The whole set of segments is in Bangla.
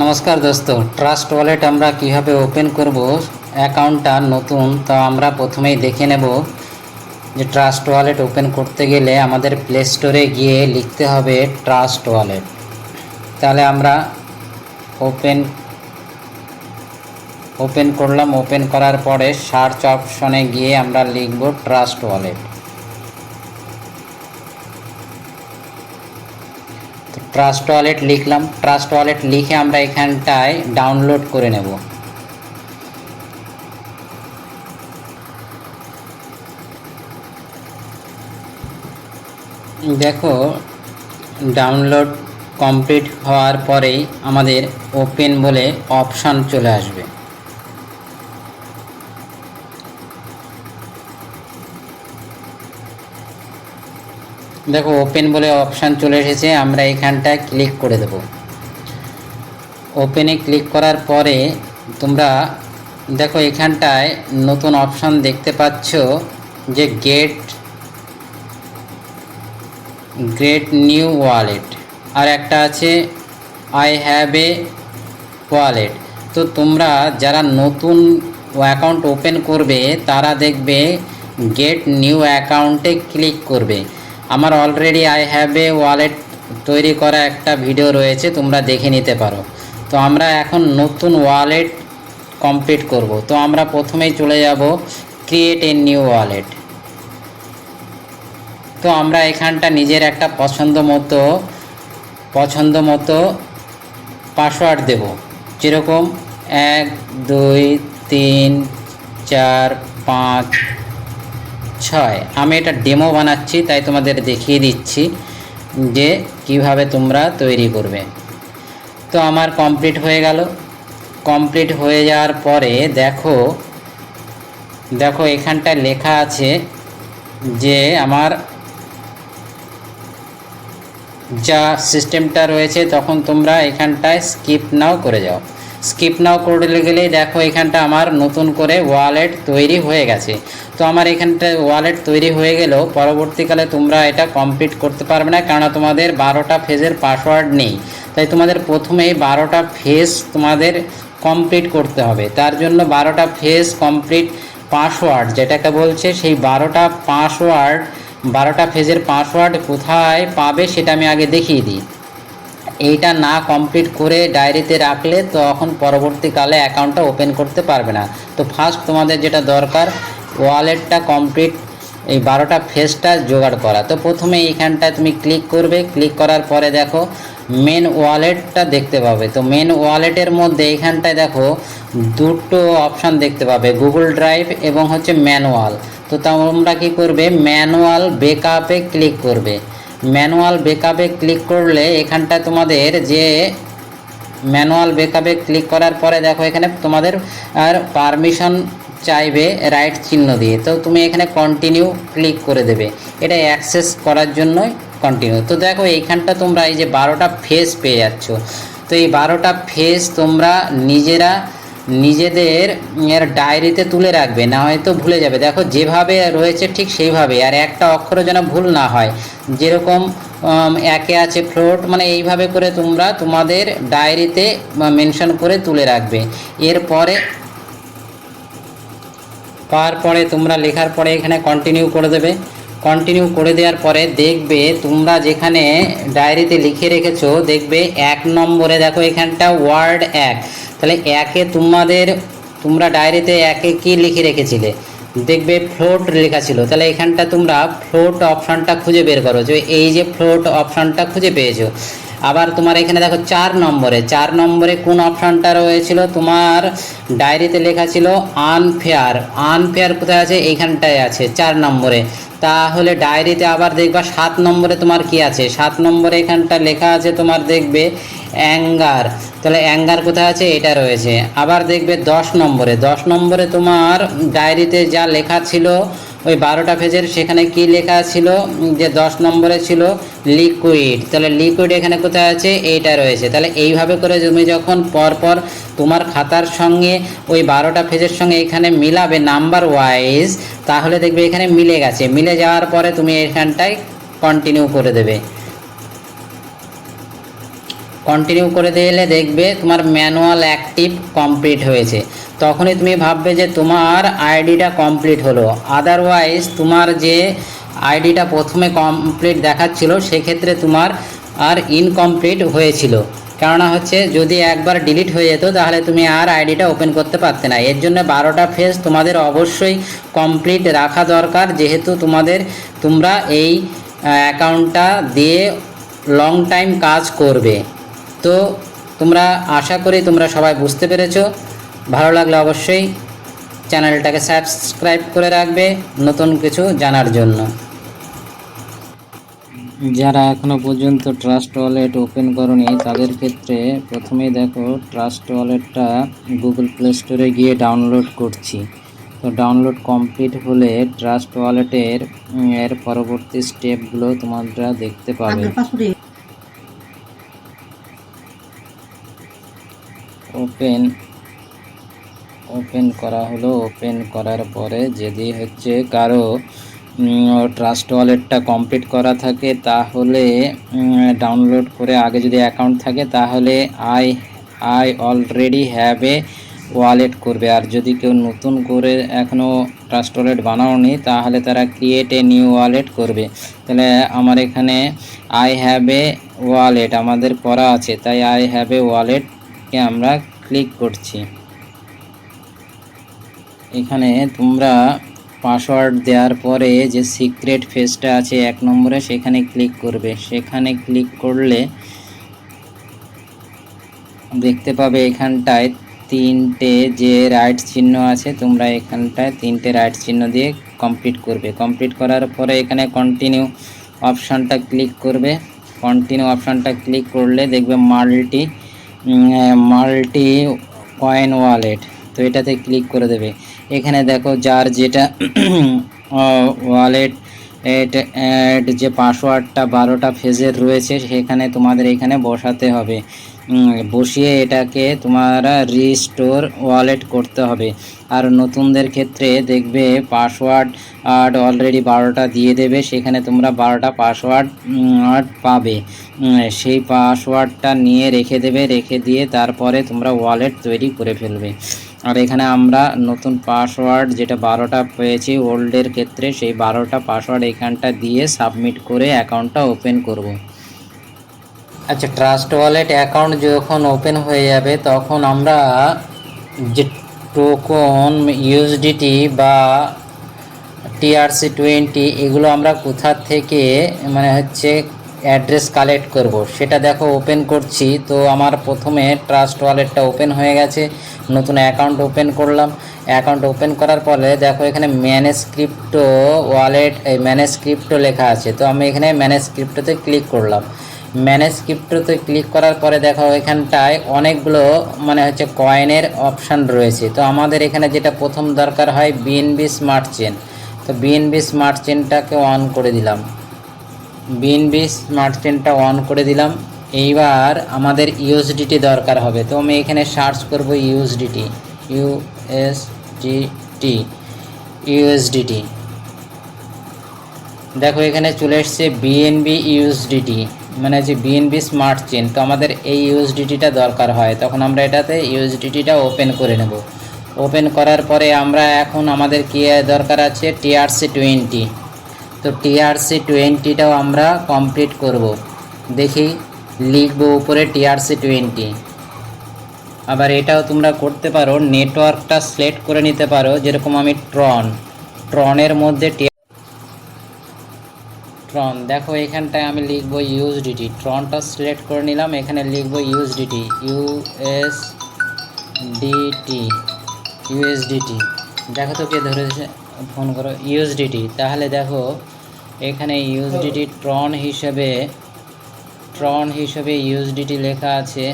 নমস্কার দোস্ত ট্রাস্ট ওয়ালেট আমরা কীভাবে ওপেন করব অ্যাকাউন্টটা নতুন, তো আমরা প্রথমেই দেখে নেব যে ট্রাস্ট ওয়ালেট ওপেন করতে গেলে আমাদের প্লে স্টোরে গিয়ে লিখতে হবে ট্রাস্ট ওয়ালেট তাহলে আমরা ওপেন ওপেন করলাম ওপেন করার পরে সার্চ অপশনে গিয়ে আমরা লিখব ট্রাস্ট ওয়ালেট ট্রাস্ট ওয়ালেট লিখলাম। ট্রাস্ট ওয়ালেট লিখে আমরা এখানটায় ডাউনলোড করে নেব। দেখো ডাউনলোড কমপ্লিট হওয়ার পরেই আমাদের ওপেন বলে অপশান চলে আসবে। দেখো ওপেন বলে অপশান চলে এসেছে, আমরা এখানটায় ক্লিক করে দেব। ওপেনে ক্লিক করার পরে তোমরা দেখো, এখানটায় নতুন অপশান দেখতে পাচ্ছ যে গেট গ্রেট নিউ ওয়ালেট আর একটা আছে আই হ্যাভ এ ওয়ালেট তো তোমরা যারা নতুন অ্যাকাউন্ট ওপেন করবে, তারা দেখবে গেট নিউ অ্যাকাউন্টে ক্লিক করবে। আমার already I have a wallet তৈরি করা একটা ভিডিও রয়েছে, তোমরা দেখে নিতে পারো। তো আমরা এখন নতুন ওয়ালেট কমপ্লিট করব। তো আমরা প্রথমেই চলে যাব ক্রিয়েট এ নিউ ওয়ালেট তো আমরা এখানটা নিজের একটা পছন্দ মতো পছন্দ মতো পাসওয়ার্ড দেব। যেরকম এক, দুই, তিন, চার, পাঁচ ছয়। আমি এটা ডেমো বানাচ্ছি, তাই তোমাদের দেখিয়ে দিচ্ছি যে কীভাবে তোমরা তৈরি করবে। তো আমার কমপ্লিট হয়ে গেল। কমপ্লিট হয়ে যাওয়ার পরে দেখো দেখো এখানটায় লেখা আছে যে আমার যা সিস্টেমটা রয়েছে, তখন তোমরা এখানটায় স্কিপ নাও করে যাও। স্কিপ নাও করে গেলেই দেখো এখানটা আমার নতুন করে ওয়ালেট তৈরি হয়ে গেছে। তো আমার এখানটা ওয়ালেট তৈরি হয়ে গেলেও পরবর্তীকালে তোমরা এটা কমপ্লিট করতে পারবে না, কেননা তোমাদের বারোটা ফেজের পাসওয়ার্ড নেই। তাই তোমাদের প্রথমেই বারোটা ফেজ তোমাদের কমপ্লিট করতে হবে। তার জন্য বারোটা ফেজ কমপ্লিট পাসওয়ার্ড যেটাকে বলছে, সেই বারোটা পাসওয়ার্ড বারোটা ফেজের পাসওয়ার্ড কোথায় পাবে সেটা আমি আগে দেখিয়ে দিই। এইটা না কমপ্লিট করে ডায়েরিতে রাখলে তখন পরবর্তীকালে অ্যাকাউন্টটা ওপেন করতে পারবে না। তো ফার্স্ট তোমাদের যেটা দরকার ওয়ালেটটা কমপ্লিট এই বারোটা ফেজটা জোগাড় করা। তো প্রথমে এইখানটায় তুমি ক্লিক করবে। ক্লিক করার পরে দেখো মেন ওয়ালেটটা দেখতে পাবে। তো মেন ওয়ালেটের মধ্যে এইখানটায় দেখো, দুটো অপশান দেখতে পাবে গুগল ড্রাইভ এবং হচ্ছে ম্যানুয়াল তো তোমরা কী করবে? ম্যানুয়াল বেকআপে ক্লিক করবে। ম্যানুয়াল বেকআপে ক্লিক করলে এখানটায় তোমাদের যে ম্যানুয়াল বেকআপে ক্লিক করার পরে দেখো এখানে তোমাদের আর পারমিশন চাইবে রাইট চিহ্ন দিয়ে। তো তুমি এখানে কন্টিনিউ ক্লিক করে দেবে। এটা অ্যাক্সেস করার জন্যই কন্টিনিউ তো দেখো এইখানটা তোমরা এই যে বারোটা ফেস পেয়ে যাচ্ছ। তো এই বারোটা ফেস তোমরা নিজেরা নিজেদের, এর ডায়েরিতে তুলে রাখবে, না হয়তো ভুলে যাবে। দেখো, যেভাবে রয়েছে ঠিক সেইভাবে, আর একটা অক্ষরও যেন ভুল না হয়। যেরকম একে আছে ফ্লোট মানে এইভাবে করে তোমরা তোমাদের ডায়েরিতে মেনশন করে তুলে রাখবে। এরপরে পাওয়ার পরে তোমরা লেখার পরে এখানে কন্টিনিউ করে দেবে। কন্টিনিউ করে দেওয়ার পরে দেখবে তোমরা যেখানে ডায়েরিতে লিখে রেখেছো, দেখবে এক নম্বরে দেখো এখানটা ওয়ার্ড এক। তাহলে একে তোমাদের, তোমরা ডায়েরিতে একে কি লিখে রেখেছিলে? দেখবে ফ্লোট লেখা ছিল। তাহলে এখানটা তোমরা ফ্লোট অপশানটা খুঁজে বের করো যে এই যে ফ্লোট অপশানটা খুঁজে পেয়েছ। আবার তোমার এখানে দেখো চার নম্বরে চার নম্বরে কোন অপশানটা রয়েছিল? তোমার ডায়েরিতে লেখা ছিল আনফেয়ার আনফেয়ার কোথায় আছে? এইখানটায় আছে, চার নম্বরে। তাহলে ডায়েরিতে আবার দেখবা সাত নম্বরে তোমার কি আছে? সাত নম্বরে এখানটা লেখা আছে তোমার দেখবে অ্যাঙ্গার তাহলে অ্যাঙ্গার কোথায় আছে? এটা রয়েছে। আবার দেখবে দশ নম্বরে দশ নম্বরে তোমার ডায়েরিতে যা লেখা ছিল ওই বারোটা পেজের সেখানে কি লেখা ছিল? যে দশ নম্বরে ছিল লিকুইড তাহলে লিকুইড এখানে কোথায় আছে? এইটা রয়েছে। তাহলে এইভাবে করে তুমি যখন পরপর তোমার খাতার সঙ্গে ওই বারোটা পেজের সঙ্গে এখানে মিলাবে নাম্বার ওয়াইজ তাহলে দেখবে এখানে মিলে গেছে। মিলে যাওয়ার পরে তুমি এখানটায় কন্টিনিউ করে দেবে। কন্টিনিউ করে দিলে দেখবে তোমার ম্যানুয়াল অ্যাক্টিভ কমপ্লিট হয়েছে। তখনই তুমি ভাববে যে তোমার আইডিটা কমপ্লিট হলো। আদারওয়াইজ তোমার যে আইডিটা প্রথমে কমপ্লিট দেখাচ্ছিল, সেক্ষেত্রে তোমার আর ইনকমপ্লিট হয়েছিল। কেননা হচ্ছে, যদি একবার ডিলিট হয়ে যেত, তাহলে তুমি আর আইডিটা ওপেন করতে পারতে না। এর জন্য বারোটা ফেজ তোমাদের অবশ্যই কমপ্লিট রাখা দরকার। যেহেতু তোমাদের, তোমরা এই অ্যাকাউন্টটা দিয়ে লং টাইম কাজ করবে। তো তোমরা, আশা করি তোমরা সবাই বুঝতে পেরেছ। ভালো লাগলে অবশ্যই চ্যানেলটাকে সাবস্ক্রাইব করে রাখবে নতুন কিছু জানার জন্য। যারা এখনও পর্যন্ত ট্রাস্ট ওয়ালেট ওপেন করনি তাদের ক্ষেত্রে প্রথমেই দেখো ট্রাস্ট ওয়ালেটটা গুগল প্লে স্টোরে গিয়ে ডাউনলোড করছি। তো ডাউনলোড কমপ্লিট হলে ট্রাস্ট ওয়ালেটের এর পরবর্তী স্টেপগুলো তোমরা দেখতে পাবে। ওপেন ওপেন করা হলো। ওপেন করার পরে যদি হচ্ছে কারও ট্রাস্ট ওয়ালেটটা কমপ্লিট করা থাকে, তাহলে ডাউনলোড করে আগে যদি অ্যাকাউন্ট থাকে, তাহলে I I already have a wallet করবে। আর যদি কেউ নতুন করে এখনও ট্রাস্ট ওয়ালেট বানাওনি, তাহলে তারা ক্রিয়েট এ নিউ ওয়ালেট করবে। তাহলে আমার এখানে আই হ্যাভ এ ওয়ালেট আমাদের করা আছে। তাই আই হ্যাভ এ ওয়ালেটকে আমরা ক্লিক করছি। এখানে তোমরা পাসওয়ার্ড দেওয়ার পরে যে সিক্রেট ফেসটা আছে এক নম্বরে সেখানে ক্লিক করবে। সেখানে ক্লিক করলে দেখতে পাবে এখানটায় তিনটে যে রাইট চিহ্ন আছে, তোমরা এখানটায় তিনটে রাইট চিহ্ন দিয়ে কমপ্লিট করবে। কমপ্লিট করার পরে এখানে কন্টিনিউ অপশানটা ক্লিক করবে। কন্টিনিউ অপশানটা ক্লিক করলে দেখবে মাল্টি মাল্টি কয়েন ওয়ালেট তো এটাতে ক্লিক করে দেবে। এখানে দেখো যার যেটা ওয়ালেট এট যে পাসওয়ার্ডটা বারোটা ফেজের রয়েছে, সেখানে তোমাদের এখানে বসাতে হবে। বসিয়ে এটাকে তোমারা রিস্টোর ওয়ালেট করতে হবে। আর নতুনদের ক্ষেত্রে দেখবে পাসওয়ার্ড আর অলরেডি বারোটা দিয়ে দেবে, সেখানে তোমরা বারোটা পাসওয়ার্ড পাবে। সেই পাসওয়ার্ডটা নিয়ে রেখে দেবে, রেখে দিয়ে তারপরে তোমরা ওয়ালেট তৈরি করে ফেলবে। আর এখানে আমরা নতুন পাসওয়ার্ড যেটা বারোটা পেয়েছি ওল্ডের ক্ষেত্রে, সেই বারোটা পাসওয়ার্ড এখানটা দিয়ে সাবমিট করে অ্যাকাউন্টটা ওপেন করব। আচ্ছা ট্রাস্ট ওয়ালেট অ্যাকাউন্ট যখন ওপেন হয়ে যাবে, তখন আমরা যে টোকন ইউএসডিটি বা টিআরসি টোয়েন্টি এগুলো আমরা কোথা থেকে মানে হচ্ছে অ্যাড্রেস কালেক্ট করব। সেটা দেখো ওপেন করছি। তো আমার প্রথমে ট্রাস্ট ওয়ালেটটা ওপেন হয়ে গেছে। নতুন অ্যাকাউন্ট ওপেন করলাম। অ্যাকাউন্ট ওপেন করার পরে দেখো এখানে ম্যানেজ ক্রিপ্টো ওয়ালেট এই ম্যানেজ ক্রিপ্টো লেখা আছে। তো আমি এখানে ম্যানেজ ক্রিপ্টোতে ক্লিক করলাম। ম্যানেজ ক্রিপ্টোতে ক্লিক করার পরে দেখো এখানটায় অনেকগুলো মানে হচ্ছে কয়েনের অপশান রয়েছে। তো আমাদের এখানে যেটা প্রথম দরকার হয় বিএনবি স্মার্ট চেন তো বিএনবি স্মার্ট চেনটাকে অন করে দিলাম। বিএনবি স্মার্ট চেনটা অন করে দিলাম। এইবার আমাদের ইউএসডিটি দরকার হবে। তো আমি এখানে সার্চ করব ইউএসডিটি ইউএসডিটি ইউএসডিটি দেখো, এখানে চলে এসছে বিএনবি ইউএসডিটি মানে যে বিএনবি স্মার্ট চেন তো আমাদের এই ইউএসডিটিটা দরকার হয়। তখন আমরা এটাতে ইউএসডিটিটা ওপেন করে নেব। ওপেন করার পরে আমরা এখন আমাদের কি দরকার আছে? টিআরসি টোয়েন্টি তো টিআরসি টোয়েন্টিটাও আমরা কমপ্লিট করব। দেখি, লিখব উপরে টিআরসি টোয়েন্টি আবার এটাও তোমরা করতে পারো নেটওয়ার্কটা সিলেক্ট করে নিতে পারো, যেরকম আমি ট্রন ট্রনের মধ্যে ট্রন দেখো, এখানটায় আমি লিখব ইউএসডিটি ট্রনটা সিলেক্ট করে নিলাম, এখানে লিখব ইউএসডিটি ইউএস ডিটি ইউএসডিটি দেখো তো কে ধরেছে, ফোন করো ইউএসডিটি তাহলে দেখো এখানে ইউএসডিটি ট্রন হিসেবে ট্রন হিসেবে ইউএসডিটি লেখা আছে।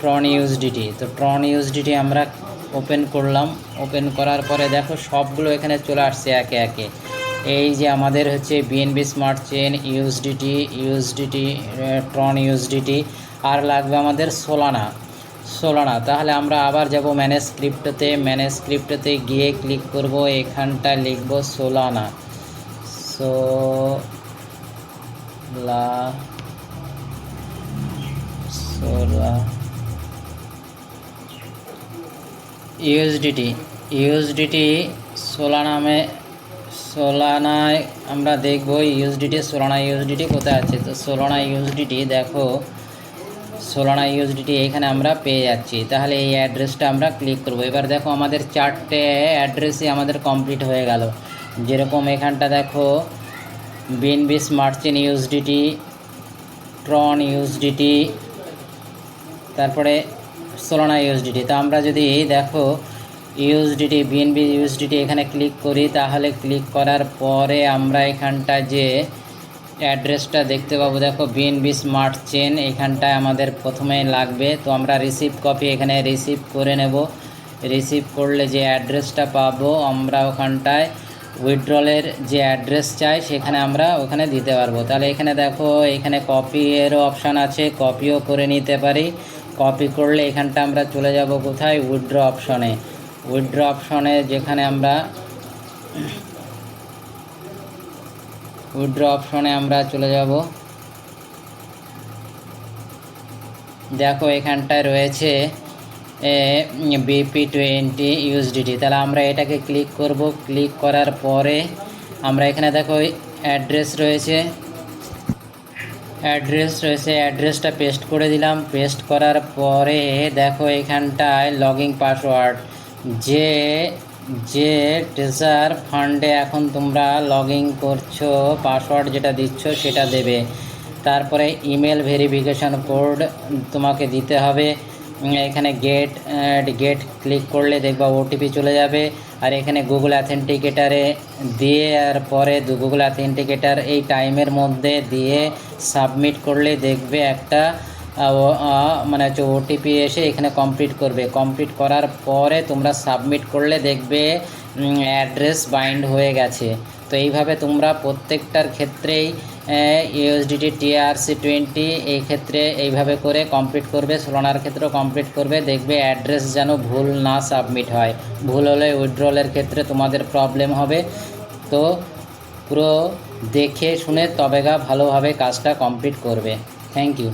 ট্রন ইউএসডিটি তো ট্রন ইউএসডিটি আমরা ওপেন করলাম। ওপেন করার পরে দেখো সবগুলো এখানে চলে আসছে একে একে। এই যে আমাদের হচ্ছে BNB smart chain USDT USDT Tron USDT আর লাগবে আমাদের সোলানা সোলানা তাহলে আমরা আবার যাব ম্যানেজ স্ক্রিপ্টতে ম্যানেজ স্ক্রিপ্টতে গিয়ে ক্লিক করব, এখানটা লিখব সোলানা সোলা সোলা ইউএসডিটি ইউএসডিটি সোলা নামে সোলানায় আমরা দেখব ইউএসডিটি সোলানা ইউএসডিটি কোথায় আছে? তো সোলানা ইউএসডিটি দেখো। সোলানা ইউএসডিটি এখানে আমরা পেয়ে যাচ্ছি। তাহলে এই অ্যাড্রেসটা আমরা ক্লিক করব। এবার দেখো আমাদের চারটে অ্যাড্রেসই আমাদের কমপ্লিট হয়ে গেল। যেরকম এখানটা দেখো BNB smart chain USDT Tron USDT তারপরে সোলানা ইউএসডিটি তো আমরা যদি দেখো ইউএসডিটি বিএনবি ইউএসডিটি এখানে ক্লিক করি, তাহলে ক্লিক করার পরে আমরা এখানটা যে অ্যাড্রেসটা দেখতে পাবো। দেখো বিএনবি স্মার্ট চেন এখানটায় আমাদের প্রথমে লাগবে। তো আমরা রিসিভ কপি এখানে রিসিভ করে নেব। রিসিভ করলে যে অ্যাড্রেসটা পাবো, আমরা ওখানটায় উইথড্রলের যে অ্যাড্রেস চাই, সেখানে আমরা ওখানে দিতে পারব। তাহলে এখানে দেখো, এখানে কপি এরও অপশান আছে। কপিও করে নিতে পারি। কপি করলে এখানটা আমরা চলে যাব কোথায়? উইথড্র অপশনে উইথড্র অপশনে যেখানে আমরা উইথড্র অপশনে আমরা চলে যাব। দেখো এখানটায় রয়েছে বিপি টোয়েন্টি ইউএসডিটি তাহলে আমরা এটাকে ক্লিক করব। ক্লিক করার পরে আমরা এখানে দেখো অ্যাড্রেস রয়েছে। অ্যাড্রেস রয়েছে অ্যাড্রেসটা পেস্ট করে দিলাম। পেস্ট করার পরে দেখো এখানটায় লগিং পাসওয়ার্ড যে যে টিচার ফান্ডে এখন তোমরা লগ ইন করছ পাসওয়ার্ড যেটা দিচ্ছ সেটা দেবে। তারপরে ইমেল ভেরিফিকেশন কোড তোমাকে দিতে হবে। এখানে গেট গেট ক্লিক করলে দেখবা ওটিপি চলে যাবে। আর এখানে গুগল অ্যাথেন্টিকেটারে দিয়ে আর পরে দু গুগল অ্যাথেন্টিকেটার এই টাইমের মধ্যে দিয়ে সাবমিট করলে দেখবে একটা মানে হচ্ছে ওটিপি এসে এখানে কমপ্লিট করবে। কমপ্লিট করার পরে তোমরা সাবমিট করলে দেখবে অ্যাড্রেস বাইন্ড হয়ে গেছে। তো এইভাবে তোমরা প্রত্যেকটার ক্ষেত্রেই ইউএসডিটি টিআরসি টোয়েন্টি এই ক্ষেত্রে এইভাবে করে কমপ্লিট করবে সোলানার ক্ষেত্রেও কমপ্লিট করবে। দেখবে অ্যাড্রেস যেন ভুল না সাবমিট হয়। ভুল হলে উইথড্রলের ক্ষেত্রে তোমাদের প্রবলেম হবে। তো পুরো দেখে শুনে তবেগা ভালোভাবে কাজটা কমপ্লিট করবে। Thank you